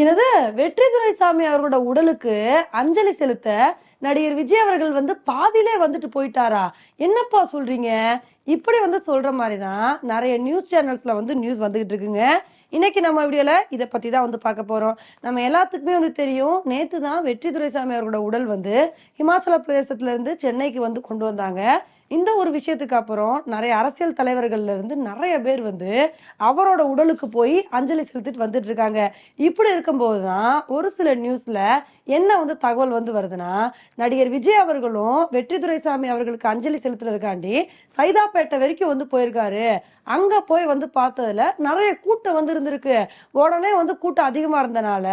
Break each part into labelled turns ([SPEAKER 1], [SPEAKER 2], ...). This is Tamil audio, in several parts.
[SPEAKER 1] எனது வெற்றி துரைசாமி அவர்களோட உடலுக்கு அஞ்சலி செலுத்த நடிகர் விஜய் அவர்கள் வந்து பாதியிலே வந்துட்டு போயிட்டாரா? என்னப்பா சொல்றீங்க? இப்படி வந்து சொல்ற மாதிரி தான் நிறைய நியூஸ் சேனல்ஸ்ல வந்து நியூஸ் வந்துகிட்டு இருக்குங்க. இன்னைக்கு நம்ம வீடியோல இதை பத்தி தான் வந்து பார்க்க போறோம். நம்ம எல்லாத்துக்குமே வந்து தெரியும் நேத்து தான் வெற்றி துரைசாமி அவர்களோட உடல் வந்து ஹிமாச்சல பிரதேசத்துல இருந்து சென்னைக்கு வந்து கொண்டு வந்தாங்க. இந்த ஒரு விஷயத்துக்கு அப்புறம் நிறைய அரசியல் தலைவர்கள்ல இருந்து நிறைய பேர் வந்து அவரோட உடலுக்கு போய் அஞ்சலி செலுத்திட்டு வந்துட்டு இருக்காங்க. இப்படி இருக்கும்போது தான் ஒரு சில நியூஸ்ல என்ன வந்து தகவல் வந்து வருதுன்னா நடிகர் விஜய் அவர்களும் வெற்றி துரைசாமி அவர்களுக்கு அஞ்சலி செலுத்துறதுக்காண்டி சைதாப்பேட்டை வரைக்கும் வந்து போயிருக்காரு. அங்க போய் வந்து பார்த்ததுல நிறைய கூட்டம் வந்து இருந்திருக்கு. உடனே வந்து கூட்டம் அதிகமா இருந்தனால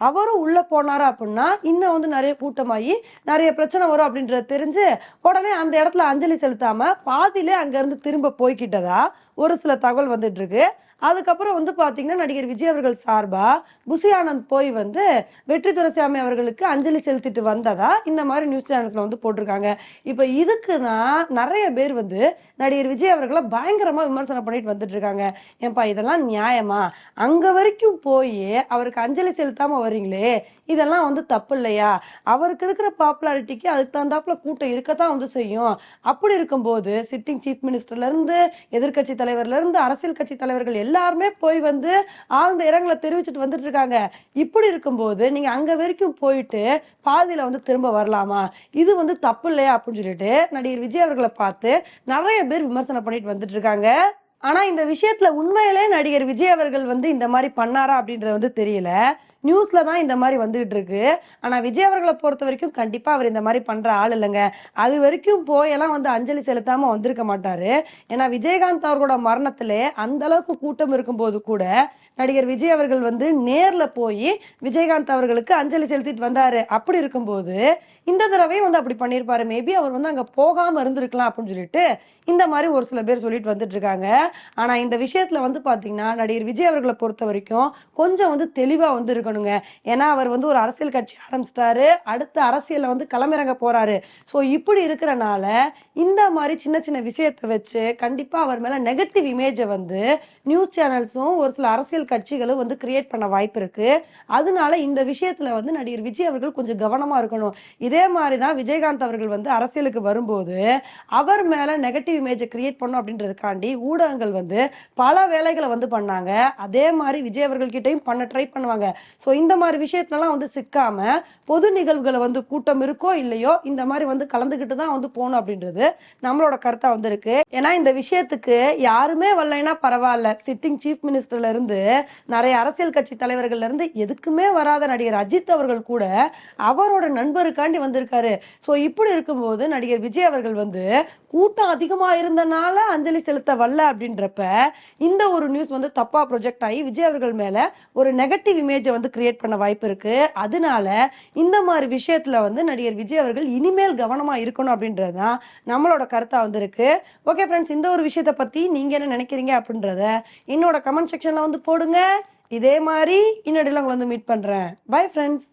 [SPEAKER 1] அவரும் உள்ள போனார் அப்படின்னா இன்னும் வந்து நிறைய கூட்டமாகி நிறைய பிரச்சனை வரும் அப்படின்றது தெரிஞ்சு உடனே அந்த இடத்துல அஞ்சலி செலுத்தாம பாதியிலே அங்க இருந்து திரும்ப போய்கிட்டதா ஒரு சில தகவல் வந்துட்டு இருக்கு அதுக்கப்புறம் வந்து பார்த்தீங்கன்னா நடிகர் விஜய் அவர்கள் சார்பாக புசி ஆனந்த் போய் வந்து வெற்றி துரசாமி அவர்களுக்கு அஞ்சலி செலுத்திட்டு வந்ததா இந்த மாதிரி நியூஸ் சேனல்ஸில் வந்து போட்டிருக்காங்க. இப்போ இதுக்கு தான் நிறைய பேர் வந்து நடிகர் விஜய் அவர்களை பயங்கரமாக விமர்சனம் பண்ணிட்டு வந்துட்டு இருக்காங்க ஏன்பா இதெல்லாம் நியாயமா? அங்கே வரைக்கும் போய் அவருக்கு அஞ்சலி செலுத்தாமல் வர்றீங்களே இதெல்லாம் வந்து தப்பு இல்லையா? அவருக்கு இருக்கிற பாப்புலாரிட்டிக்கு அதுக்கு தகுந்தாப்புல கூட்டம் இருக்கத்தான் வந்து செய்யும். அப்படி இருக்கும்போது சிட்டிங் சீஃப் மினிஸ்டர்லேருந்து எதிர்கட்சி எதிர்க்கட்சி அரசியல் கட்சி தலைவர்கள் எல்லாருமே போய் வந்து ஆழ்ந்த இரங்கலை தெரிவிச்சுட்டு வந்துட்டு இருக்காங்க. இப்படி இருக்கும்போது நீங்க அங்க வரைக்கும் போயிட்டு பாதியில வந்து திரும்ப வரலாமா? இது வந்து தப்பு இல்லையா? அப்படின்னு சொல்லிட்டு நடிகர் விஜய் அவர்களை பார்த்து நிறைய பேர் விமர்சனம் பண்ணிட்டு வந்துட்டு இருக்காங்க. ஆனா இந்த விஷயத்துல உண்மையிலே நடிகர் விஜய் அவர்கள் வந்து இந்த மாதிரி பண்ணாரா அப்படின்றது வந்து தெரியல. நியூஸ்ல தான் இந்த மாதிரி வந்துகிட்டு இருக்கு ஆனா விஜய் அவர்களை பொறுத்த வரைக்கும் கண்டிப்பா அவர் இந்த மாதிரி பண்ற ஆள் இல்லைங்க. அது வரைக்கும் போயெல்லாம் வந்து அஞ்சலி செலுத்தாம வந்திருக்க மாட்டாரு. ஏன்னா விஜயகாந்த் அவர்களோட மரணத்துல அந்த அளவுக்கு கூட்டம் இருக்கும்போது கூட நடிகர் விஜய் அவர்கள் வந்து நேர்ல போய் விஜயகாந்த் அவர்களுக்கு அஞ்சலி செலுத்திட்டு வந்தாரு. அப்படி இருக்கும்போது இந்த தடவையும் வந்து அப்படி பண்ணியிருப்பாரு மேபி அவர் வந்து அங்க போகாம இருந்திருக்கலாம் அப்படின்னு சொல்லிட்டு இந்த மாதிரி ஒரு சில பேர் சொல்லிட்டு வந்துட்டு இருக்காங்க ஆனா இந்த விஷயத்துல வந்து பாத்தீங்கன்னா நடிகர் விஜய் அவர்களை பொறுத்த வரைக்கும் கொஞ்சம் வந்து தெளிவா வந்து இருக்கணுங்க ஏன்னா அவர் வந்து ஒரு அரசியல் கட்சி ஆரம்பிச்சிட்டாரு. அடுத்த அரசியலில் வந்து களமிறங்க போறாரு. ஸோ இப்படி இருக்கிறனால இந்த மாதிரி சின்ன சின்ன விஷயத்தை வச்சு கண்டிப்பாக அவர் மேலே நெகட்டிவ் இமேஜை வந்து நியூஸ் சேனல்ஸும் ஒரு சில அரசியல் கட்சிகளும் வந்து கிரியேட் பண்ண வாய்ப்பு இருக்கு. அதனால இந்த விஷயத்துல வந்து நடிகர் விஜய் அவர்கள் கொஞ்சம் கவனமா இருக்கணும். இதே மாதிரி தான் விஜயகாந்த் அவர்கள் வந்து அரசியலுக்கு வரும்போது அவர் மேல நெகட்டிவ் இமேஜை கிரியேட் பண்ணும் அப்படின்றதுக்காண்டி ஊடகங்கள் வந்து பல வேலைகளை வந்து பண்ணாங்க. அதே மாதிரி விஜய் அவர்கள்கிட்டேயும் பண்ண ட்ரை பண்ணுவாங்க. ஸோ இந்த மாதிரி விஷயத்துலலாம் வந்து சிக்காம பொது நிகழ்வுகளை வந்து கூட்டம் இருக்கோ இல்லையோ இந்த மாதிரி வந்து கலந்துக்கிட்டு தான் வந்து போகணும் அப்படின்றது நம்மளோட கருத்தா வந்து இருக்கு. ஏன்னா இந்த விஷயத்துக்கு யாருமே வரலைன்னா பரவாயில்ல. சிட்டிங் சீஃப் மினிஸ்டர்ல இருந்து நிறைய அரசியல் கட்சி தலைவர்கள்ல இருந்து எதுக்குமே வராத நடிகர் அஜித் அவர்கள் கூட அவரோட நண்பருக்காண்டி வந்திருக்காரு. ஸோ இப்படி இருக்கும்போது நடிகர் விஜய் அவர்கள் வந்து கூட்டம் அதிகமா இருந்தனால அஞ்சலி செலுத்த வரல அப்படின்றப்ப இந்த ஒரு நியூஸ் வந்து தப்பா ப்ரொஜெக்ட் ஆகி விஜய் அவர்கள் மேல ஒரு நெகட்டிவ் இமேஜை வந்து கிரியேட் பண்ண வாய்ப்பு இருக்கு. அதனால இந்த மாதிரி விஷயத்துல வந்து நடிகர் விஜய் அவர்கள் இனிமேல் கவனமா இருக்கணும் அப்படின்றது தான் நம்மளோட கருத்தா வந்து இருக்கு. ஓகே ஃப்ரெண்ட்ஸ் இந்த ஒரு விஷயத்த பத்தி நீங்க என்ன நினைக்கிறீங்க அப்படின்றத என்னோட கமெண்ட் செக்ஷன்ல வந்து போடுங்க. இதே மாதிரி இன்னொடையில உங்களை வந்து மீட் பண்றேன். Bye friends